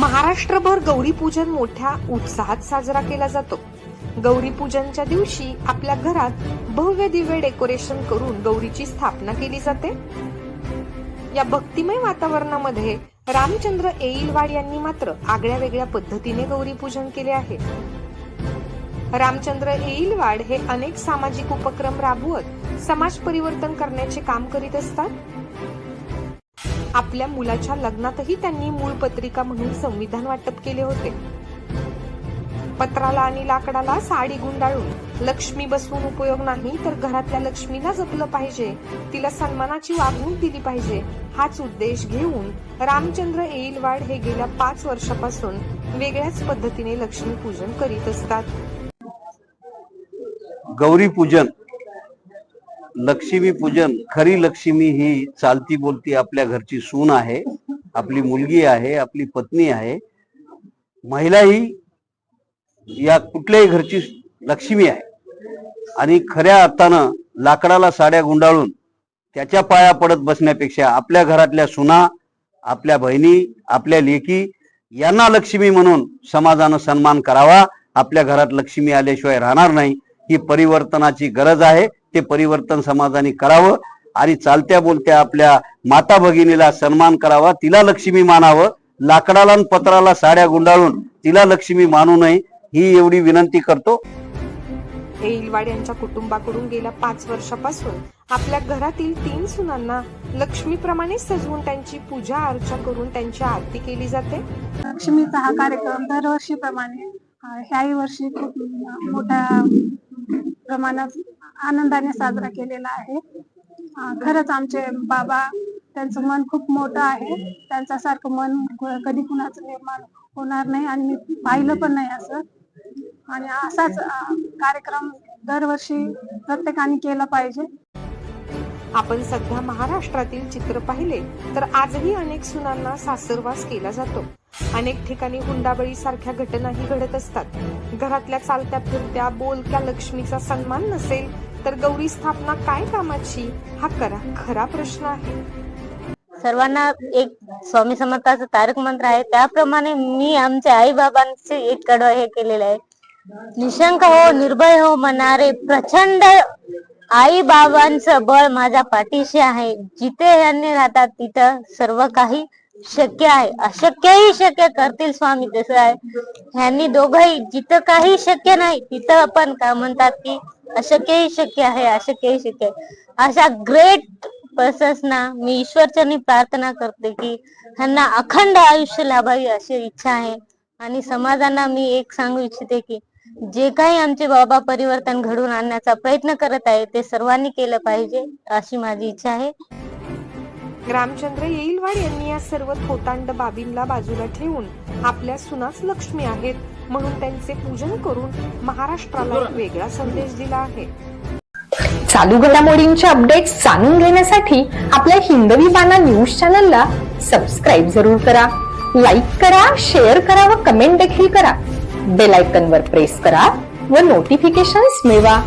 महाराष्ट्रभर गौरी पूजन मोठ्या उत्साहात साजरा केला जातो. गौरी पूजनच्या दिवशी आपल्या घरात भव्य दिव्य डेकोरेशन करून गौरीची स्थापना केली जाते. या भक्तिमय वातावरणामध्ये रामचंद्र एईलवाड यांनी मात्र आगळ्या वेगळ्या पद्धतीने गौरी पूजन केले आहे. रामचंद्र एईलवाड हे अनेक सामाजिक उपक्रम राबवत समाज परिवर्तन करण्याचे काम करीत असतात. आपल्या मुलाच्या लग्नातही त्यांनी मूळ पत्रिका म्हणून संविधान वाटप केले होते. पत्राला आणि लाकडाला साडी गुंडाळून लक्ष्मी बसवून उपयोग नाही तर घरातल्या लक्ष्मीला जपलं पाहिजे तिला सन्मानाची वागणूक दिली पाहिजे हाच उद्देश घेऊन रामचंद्र येईलवाड हे गेल्या पाच वर्षापासून वेगळ्याच पद्धतीने लक्ष्मी पूजन करीत असतात. गौरी पूजन लक्ष्मी पूजन खरी लक्ष्मी ही चालती बोलती आपल्या घरची सून आहे आपली मुलगी आहे आपली पत्नी आहे. महिला ही या कुठल्याही घरची लक्ष्मी आहे. आणि खऱ्या अर्थानं लाकडाला साड्या गुंडाळून त्याच्या पाया पडत बसण्यापेक्षा आपल्या घरातल्या सुना आपल्या बहिणी आपल्या लेकी यांना लक्ष्मी म्हणून समाजानं सन्मान करावा. आपल्या घरात लक्ष्मी आल्याशिवाय राहणार नाही. ही परिवर्तनाची गरज आहे. ते परिवर्तन समाजाने करावं आणि चालत्या बोलत्या आपल्या माता भगिनीला सन्मान करावा तिला लक्ष्मी मानावं लाकडाला आणि पत्राला साड्या गुंडाळून तिला लक्ष्मी मानू नये ही एवढी विनंती करतो. यांच्या कुटुंबाकडून गेल्या पाच वर्षापासून आपल्या घरातील तीन सुनांना लक्ष्मीप्रमाणे सजवून त्यांची पूजा अर्चा करून त्यांची आरती केली जाते. लक्ष्मीचा हा कार्यक्रम दरवर्षीप्रमाणे ह्याही वर्षी खूप मोठ्या प्रमाणात आनंदाने साजरा केलेला आहे. खरंच आमचे बाबा त्यांचं मन खूप मोठं आहे. त्यांच्यासारखं मन कधी कुणाचं निर्माण होणार नाही आणि मी पाहिलं पण नाही असं. आणि असाच कार्यक्रम दरवर्षी प्रत्येकाने केला पाहिजे. आपण सध्या महाराष्ट्रातील चित्र पाहिले तर आजही अनेक सुनांना सासरवास केला जातो. अनेक ठिकाणी हुंडाबळी सारख्या घटनाही घडत असतात. घरातल्या चालत्या फिरत्या बोलक्या लक्ष्मीचा सन्मान नसेल तर गौरी स्थापना काय कामाची? हा करा खरा प्रश्न आहे. सर्वांना एक स्वामी समर्थाचं तारक मंत्र आहे. त्याप्रमाणे मी आमच्या आई बाबांचे एक कडव हे केलेलं आहे. निशंक हो निर्भय हो म्हणणारे प्रचंड आई बाबांचं बळ माझ्या पाठीशी आहे. जिथे यांनी राहतात तिथं सर्व काही शक्य आहे. अशक्यही शक्य करतील स्वामी जसं आहे. ह्यांनी दोघंही जिथं काही शक्य नाही तिथं आपण काय म्हणतात की अशक्यही शक्य आहे अशक्यही शक्य आहे. अशा ग्रेट पर्सन्सना मी ईश्वरचरणी प्रार्थना करते की ह्यांना अखंड आयुष्य लाभावी अशी इच्छा आहे. आणि समाजांना मी एक सांगू इच्छिते की जे काही आमचे बाबा परिवर्तन घडवून आणण्याचा प्रयत्न करत आहे ते सर्वांनी केलं पाहिजे अशी माझी इच्छा आहे. रामचंद्र येईलवाड यांनी या सर्व थोतांड बाबींना बाजूला ठेवून आपल्या सुनास लक्ष्मी आहेत म्हणून त्यांचे पूजन करून महाराष्ट्राला एक वेगळा संदेश दिला आहे. चालू घडामोडींचे अपडेट्स जाणून घेण्यासाठी आपल्या हिंदवी बाना न्यूज चॅनलला सबस्क्राईब जरूर करा. लाईक करा शेअर करा व कमेंट देखील करा. बेल आयकनवर प्रेस करा व नोटिफिकेशन्स मिळवा.